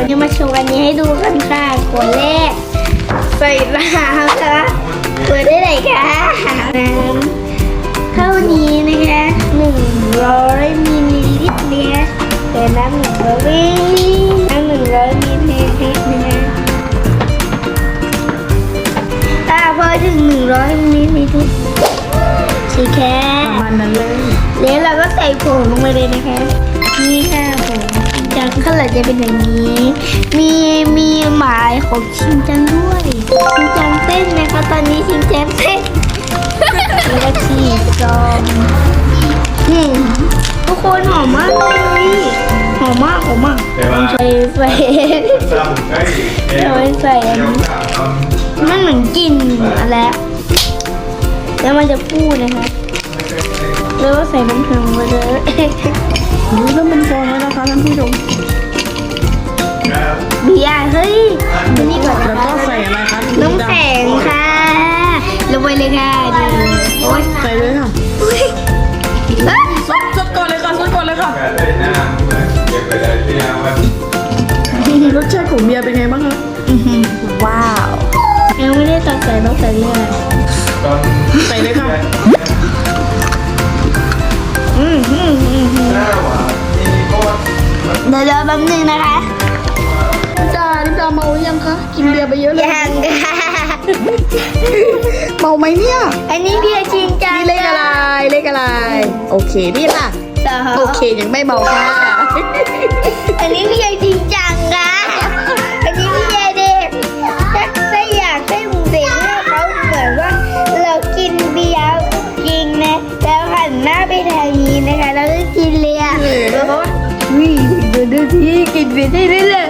วันนี้มาโชว์อันนี้ให้ดูกันค่ะขวดแรกใส่น้ำค่ะเปิดได้เลยค่ะน้ำเท่านี้นะคะหนึ่งร้อยมิลลิลิตรนะคะแต่น้ำหนึ่งร้อยน้ำหนึ่งร้อยมิลลิลิตรนะคะถ้าพอถึงหนึ่งร้อยมิลลิลิตรสีแค่ประมาณนั้นเลยแล้วเราก็ใส่ผงลงไปเลยนะคะนี่ค่ะ หลังจะเป็นอย่างนี้ มีมีหมายของชินจังด้วยชินจังเต้นนะคะตอนนี้ชินจังเต้นแล้วก็ฉีดซองอืมทุกคนหอมมากเลยหอมมากหอมมากต้องใส่ใส่เอาไว้ใส่อันนี้มันเหมือนกลิ่นอะไรอะแล้วมันจะพูดนะคะแล้วก็ใส่น้ำแข็งไปเลยนี่เริ่มเป็นฟองแล้ว ดูนี่ก่อนแล้วนะก็คะใส่อะไรคะน้ำแข็งค่ะลงไปเลยค่ะดูโอ๊ยใส่เลยค่ะอุ๊ยเอ้ยสดสดก่อนเลยค่ะสดก่อนเลยค่ะ รสชาติของเบียร์เป็นไงบ้างคะอื้อหือว้าวยังไม่ได้ตัดใส่ต้องใส่เรื่อยใส่เลยค่ะ อืมอืมอืมอืมเดี๋ยวรอแป๊บนึงนะคะลิป คะกินเบียร์ไปเยอะเลยยังค่ะเมาไหมเนี่ยอันนี้เบียร์จริงจังนี่เลขอะไรเลขอะไร โอเคนี่ค่ะสองโอเคยังไม่เมาค่ะอันนี้เบียร์จริงจังค่ะอันนี้เบียร์เด็กถ้าถ้าอยากให้เด็กเนี่ยเขาเหมือนว่าเรากินเบียร์จริงนะแล้วหันหน้าไปทางนี้นะคะแล้วก็กินเลยอะแล้วก็ว่าวิ่งดูดูที่กินเบียร์ได้ด้ว ยเลย